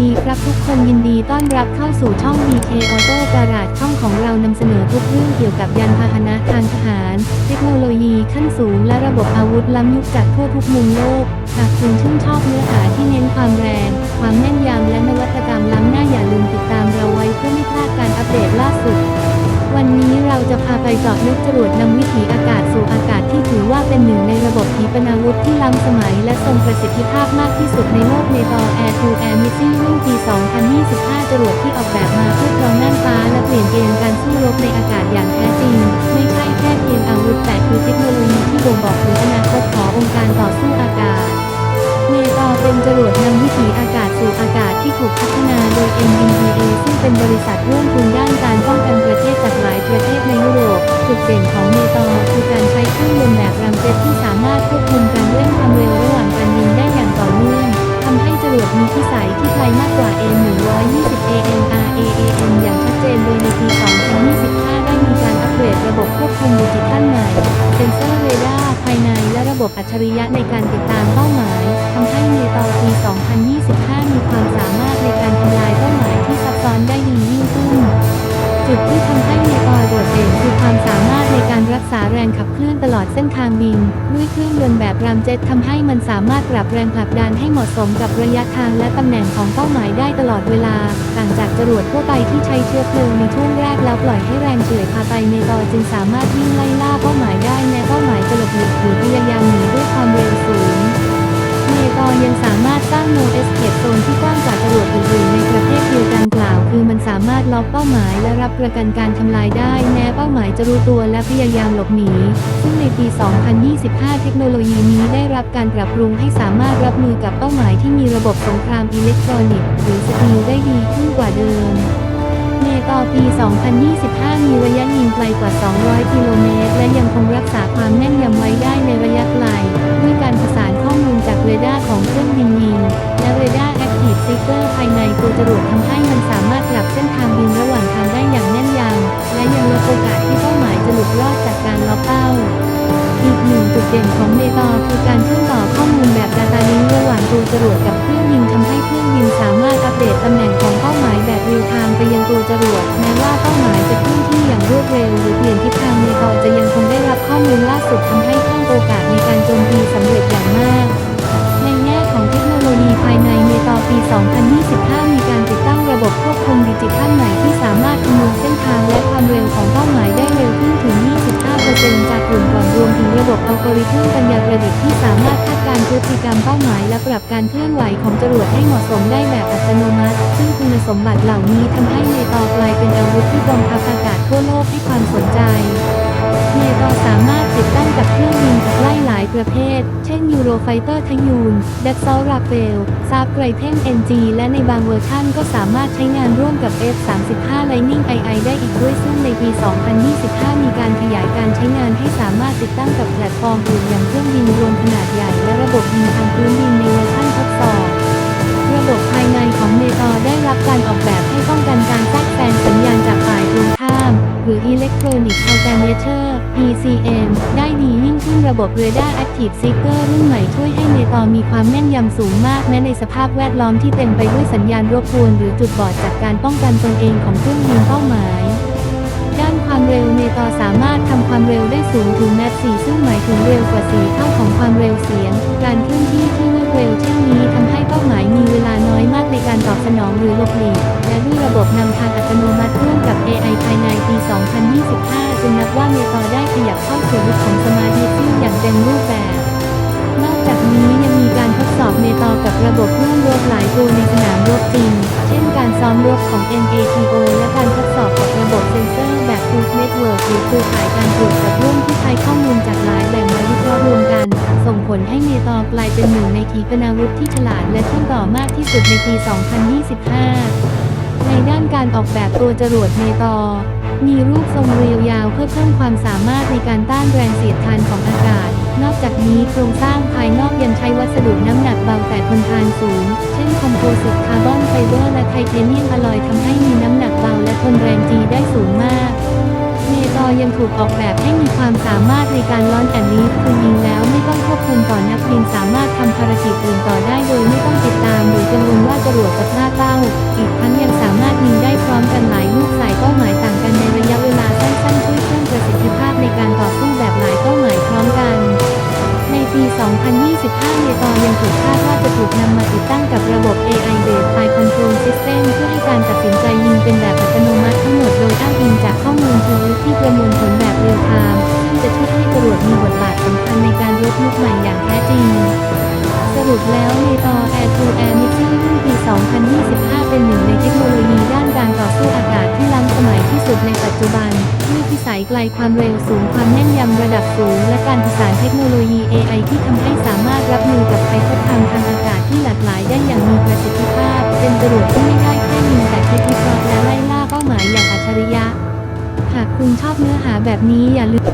ดีครับทุกคนยินดีต้อนรับเข้าสู่ช่อง BK Auto Garage ช่องของเรานำเสนอทุกเรื่องเกี่ยวกับยานพาหนะทางทหาร เทคโนโลยีขั้นสูงและระบบอาวุธล้ำยุคจากทั่วทุกมุมโลก หากคุณชื่นชอบเนื้อหาที่เน้นความแรง ความแม่นยำและนวัตกรรมล้ำหน้าอย่าลืมติดตามเราไว้เพื่อไม่พลาดการอัปเดตล่าสุด วันนี้เราจะพาไปเจาะลึกจรวดนำ บบขีปนาวุธที่ล้ำสมัยและทรงประสิทธิภาพมากที่สุดในโลกในตอ Air to Air Missile รุ่นปี 2025 จรวดที่ออกแบบมาเพื่อครองน่านฟ้าและเปลี่ยนเกมการสู้รบในอากาศอย่างแท้จริง ไม่ใช่แค่เพียงอาวุธแต่คือเทคโนโลยีที่บ่งบอกถึงอนาคตขององค์การต่อสู้อากาศเมตอเป็นจรวดนำวิถีอากาศสู่อากาศที่ถูกพัฒนาโดย MBDA ซึ่งเป็นบริษัทร่วมทุนด้านการป้องกันประเทศจากหลายประเทศในยุโรปจุดเด่นของเมตอคือการใช้เครื่องยนต์ จ็ตที่สามารถควบคุมการเร่งความเร็วระหว่างการยิงได้อย่างต่อเนื่องทำให้จรวดมีพิสัยที่ไกลมากกว่า A120 ANRAAM อย่างชัดเจนโดยในปี 2025 ได้มีการอัปเกรดระบบควบคุมดิจิทัลใหม่ เซ็นเซอร์เรดาร์ภายในและระบบอัจฉริยะในการติดตามเป้าหมายทำให้เมตอปี 2025 มีความสามารถในการทำลายเป้าหมายที่ซับซ้อนได้ดียิ่งขึ้น จุดที่ทำให้เมตอโดดเด่นคือความสามารถใน รักษาแรงขับเคลื่อนตลอดเส้นทางบิน ด้วยเครื่องยนต์แบบรามเจ็ตทำให้มันสามารถปรับแรงผลักดันให้เหมาะสมกับระยะทางและตำแหน่งของเป้าหมายได้ตลอดเวลา ต่างจากจรวดทั่วไปที่ใช้เชื้อเพลิงในช่วงแรกแล้วปล่อยให้แรงเฉื่อยพาไปเมตอจึงสามารถวิ่งไล่ล่าเป้าหมายได้แม้เป้าหมายจะหลบหลีกหรือพยายามหนีด้วยความเร็วสูงเมตอยังสามารถสร้าง no escape zone ที่กว้างกว่าจ ล็อกเป้าหมายและรับประกันการทำลายได้ แม้เป้าหมายจะรู้ตัวและพยายามหลบหนี ซึ่งในปี 2025 เทคโนโลยีนี้ได้รับการปรับปรุงให้สามารถรับมือกับเป้าหมายที่มีระบบสงครามอิเล็กทรอนิกส์หรือสตีลได้ดีขึ้นกว่าเดิมในต่อปี 2025 มีระยะยิงไกลกว่า 200 กิโลเมตร จรวดกับ กลุ่มก่อนรวมถึงระบบอัลกอริทึมปัญญาประดิษฐ์ที่สามารถคาดการณ์พฤติกรรมเป้าหมาย และปรับการเคลื่อนไหวของจรวดให้เหมาะสมได้แบบอัตโนมัติ ซึ่งคุณสมบัติเหล่านี้ทำให้เนตอกลายเป็นอาวุธที่กองทัพอากาศทั่วโลกให้ความ ไฟเตอร์ทยูนเดักซอลราเฟลซาบไกรเทนเอ็นจีและในบางเวอร์ชั่นก็สามารถใช้งานร่วมกับ F35 Lightning II ได้อีกด้วยซึ่งในปี 2025 มีการขยายการใช้งานให้สามารถติดตั้งกับแพลตฟอร์มอื่นอย่างเครื่องบินรวมขนาดใหญ่และระบบยิงทางพื้นดินในเวอร์ชั่นทดสอบ ระบบภายในของเมตอได้รับการออกแบบให้ป้องกันการแทรกแซงสัญญาณจากฝ่ายตรงข้าม หรือ Electronic Countermeasure ECM ได้ดียิ่งขึ้นระบบ Radar Active Seeker รุ่นใหม่ช่วยให้เมตอมีความแม่นยำสูงมากแม้ในสภาพแวดล้อมที่เต็มไปด้วยสัญญาณรบกวนหรือจุดบอดจากการป้องกันตนเองของเครื่องบินเป้าหมาย ด้านความเร็วเมตอสามารถทำความเร็วได้สูงถึงแมต4ซึ่งหมายถึงเร็วกว่า4เท่าของความเร็วเสียง การเคลื่อนที่ที่รวดเร็วเช่นนี้ทำให้เป้าหมายมีเวลาน้อยมากในการตอบสนองหรือหลบหลีก ระบบนำทางอัตโนมัติร่วมกับ AI ภายในปี 2025 จึงนับว่าเมตอได้ขยับเข้าสู่ยุคของสมาร์ทซิตี้อย่างเต็มรูปแบบ นอกจากนี้ยังมีการทดสอบเมตอกับระบบเครื่องรบหลายตัวในสนามรบจริง เช่นการซ้อมรบของ NATO และการทดสอบกับระบบเซ็นเซอร์แบบ Cruise Network หรือเครือข่ายการตรวจจับร่วมที่ใช้ข้อมูลจากหลายแหล่งมาวิเคราะห์รวมกัน ส่งผลให้เมตอกลายเป็นหนึ่งในขีปนาวุธที่ฉลาดและเชื่อมต่อมากที่สุดในปี 2025 ในด้านการออกแบบตัวจรวดเมตอ มีรูปทรงเรียวยาวเพื่อเพิ่มความสามารถในการต้านแรงเสียดทานของอากาศ นอกจากนี้โครงสร้างภายนอกยังใช้วัสดุน้ำหนักเบาแต่ทนทานสูง เช่นคอมโพสิตคาร์บอนไฟเบอร์และไทเทเนียมอลลอยทำให้มีน้ำหนักเบาและทนแรงจีได้สูงมากเมตอยังถูกออกแบบให้มีความสามารถในการล้อนแอนลีฟคือยิงแล้วไม่ต้องควบคุมต่อนักบินสามารถทำภารกิจอื่นต่อได้โดยไม่ต้องติดตามหรือกังวลว่าจรวดจะพลาดเป้าอีกทั้ง 2025 เนตอยังถูกคาดว่าจะถูกนำมาติดตั้งกับระบบ AI Based Fire Control System เพื่อให้การตัดสินใจยิงเป็นแบบอัตโนมัติทั้งหมดโดยอ้างอิงจากข้อมูลทวิที่ประมวลผลแบบเรียลไทม์ซึ่งจะช่วยให้จรวดมีบทบาทสำคัญในการรบยุคใหม่อย่างแท้จริง สรุปแล้วเนตอ Air to Air Missile รุ่นปี 2025 เป็นหนึ่งในเทคโนโลยีด้านการต่อสู้อากาศที่ล้ำสมัยที่สุดในปัจจุบัน ไกลความเร็วสูงความแน่นยำระดับสูง และการผสานเทคโนโลยี AI ที่ทำให้สามารถรับมือกับภัยคุกคามทางอากาศที่หลากหลายได้อย่างมีประสิทธิภาพ เป็นจรวดที่ไม่ได้แค่ยิงแต่คิดวิเคราะห์และไล่ล่าเป้าหมายอย่างอัจฉริยะ หากคุณชอบเนื้อหาแบบนี้อย่าลืม